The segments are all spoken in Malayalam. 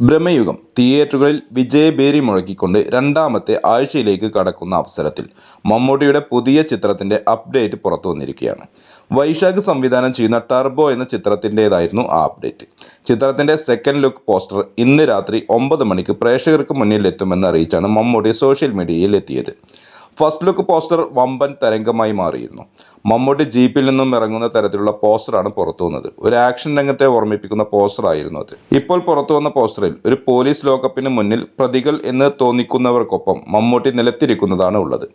ഭ്രമയുഗം തിയേറ്ററുകളിൽ വിജയഭേരി മുഴക്കിക്കൊണ്ട് രണ്ടാമത്തെ ആഴ്ചയിലേക്ക് കടക്കുന്ന അവസരത്തിൽ മമ്മൂട്ടിയുടെ പുതിയ ചിത്രത്തിന്റെ അപ്ഡേറ്റ് പുറത്തു വന്നിരിക്കുകയാണ്. വൈശാഖ് സംവിധാനം ചെയ്യുന്ന ടർബോ എന്ന ചിത്രത്തിന്റെതായിരുന്നു ആ അപ്ഡേറ്റ്. ചിത്രത്തിന്റെ സെക്കൻഡ് ലുക്ക് പോസ്റ്റർ ഇന്ന് രാത്രി ഒമ്പത് മണിക്ക് പ്രേക്ഷകർക്ക് മുന്നിൽ എത്തുമെന്ന് അറിയിച്ചാണ് മമ്മൂട്ടി സോഷ്യൽ മീഡിയയിൽ എത്തിയത്. ഫസ്റ്റ് ലുക്ക് പോസ്റ്റർ വമ്പൻ തരംഗമായി മാറിയിരുന്നു. മമ്മൂട്ടി ജീപ്പിൽ നിന്നും ഇറങ്ങുന്ന തരത്തിലുള്ള പോസ്റ്ററാണ് പുറത്തു വന്നത്. ഒരു ആക്ഷൻ രംഗത്തെ ഓർമ്മിപ്പിക്കുന്ന പോസ്റ്റർ ആയിരുന്നു അത്. ഇപ്പോൾ പുറത്തു വന്ന പോസ്റ്ററിൽ ഒരു പോലീസ് ലോക്കപ്പിന് മുന്നിൽ പ്രതികൾ എന്ന് തോന്നിക്കുന്നവർക്കൊപ്പം മമ്മൂട്ടി നിലത്തിരിക്കുന്നതാണ് ഉള്ളത്.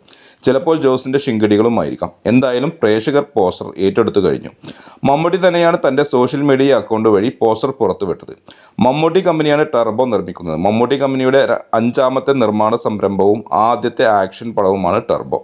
ചിലപ്പോൾ ജോസിന്റെ ശിങ്കടികളുമായിരിക്കാം. എന്തായാലും പ്രേക്ഷകർ പോസ്റ്റർ ഏറ്റെടുത്തു കഴിഞ്ഞു. മമ്മൂട്ടി തന്നെയാണ് തന്റെ സോഷ്യൽ മീഡിയ അക്കൗണ്ട് വഴി പോസ്റ്റർ പുറത്തുവിട്ടത്. മമ്മൂട്ടി കമ്പനിയാണ് ടർബോ നിർമ്മിക്കുന്നത്. മമ്മൂട്ടി കമ്പനിയുടെ അഞ്ചാമത്തെ നിർമ്മാണ സംരംഭവും ആദ്യത്തെ ആക്ഷൻ പടവുമാണ് ടർബോ.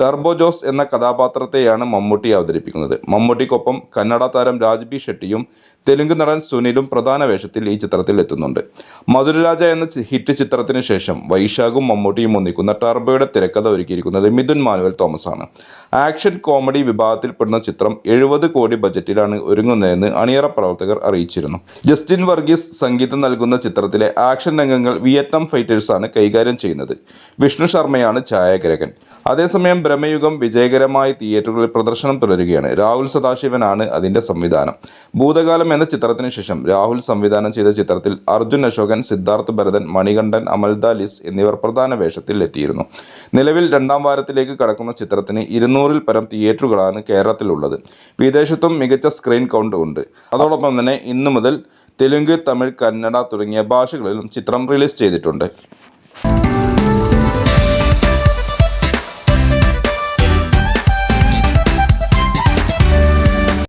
ടർബോ ജോസ് എന്ന കഥാപാത്രത്തെയാണ് മമ്മൂട്ടി അവതരിപ്പിക്കുന്നത്. മമ്മൂട്ടിക്കൊപ്പം കന്നഡ താരം രാജ്ബി ഷെട്ടിയും തെലുങ്ക് നടൻ സുനിലും പ്രധാന വേഷത്തിൽ ഈ ചിത്രത്തിൽ എത്തുന്നുണ്ട്. മധുരരാജ എന്ന ഹിറ്റ് ചിത്രത്തിന് ശേഷം വൈശാഖും മമ്മൂട്ടിയും ഒന്നിക്കുന്ന ടർബോയുടെ തിരക്കഥ ഒരുക്കിയിരിക്കുന്നത് മിഥുൻ മാനുവൽ തോമസ് ആണ് ആക്ഷൻ കോമഡി വിഭാഗത്തിൽപ്പെടുന്ന ചിത്രം എഴുപത് കോടി ബജറ്റിലാണ് ഒരുങ്ങുന്നതെന്ന് അണിയറ പ്രവർത്തകർ അറിയിച്ചിരുന്നു. ജസ്റ്റിൻ വർഗീസ് സംഗീതം നൽകുന്ന ചിത്രത്തിലെ ആക്ഷൻ രംഗങ്ങൾ വിയറ്റ്നാം ഫൈറ്റേഴ്സാണ് കൈകാര്യം ചെയ്യുന്നത്. വിഷ്ണു ശർമ്മയാണ് ഛായാഗ്രഹകൻ. അതേസമയം ബ്രഹ്മയുഗം വിജയകരമായി തിയേറ്ററുകളിൽ പ്രദർശനം തുടരുകയാണ്. രാഹുൽ സദാശിവനാണ് അതിന്റെ സംവിധാനം. ഭൂതകാലം എന്ന ചിത്രത്തിന് ശേഷം രാഹുൽ സംവിധാനം ചെയ്ത ചിത്രത്തിൽ അർജുൻ അശോകൻ സിദ്ധാർത്ഥ് ഭരതൻ മണികണ്ഠൻ അമൽദ ലിസ് എന്നിവർ പ്രധാന വേഷത്തിൽ എത്തിയിരുന്നു. നിലവിൽ രണ്ടാം വാരത്തിലേക്ക് കടക്കുന്ന ചിത്രത്തിന് ഇരുന്നൂറിൽ പരം തിയേറ്ററുകളാണ് കേരളത്തിലുള്ളത്. വിദേശത്തും മികച്ച സ്ക്രീൻ കൗണ്ട് ഉണ്ട്. അതോടൊപ്പം തന്നെ ഇന്നു മുതൽ തെലുങ്ക് തമിഴ് കന്നഡ തുടങ്ങിയ ഭാഷകളിലും ചിത്രം റിലീസ് ചെയ്തിട്ടുണ്ട്.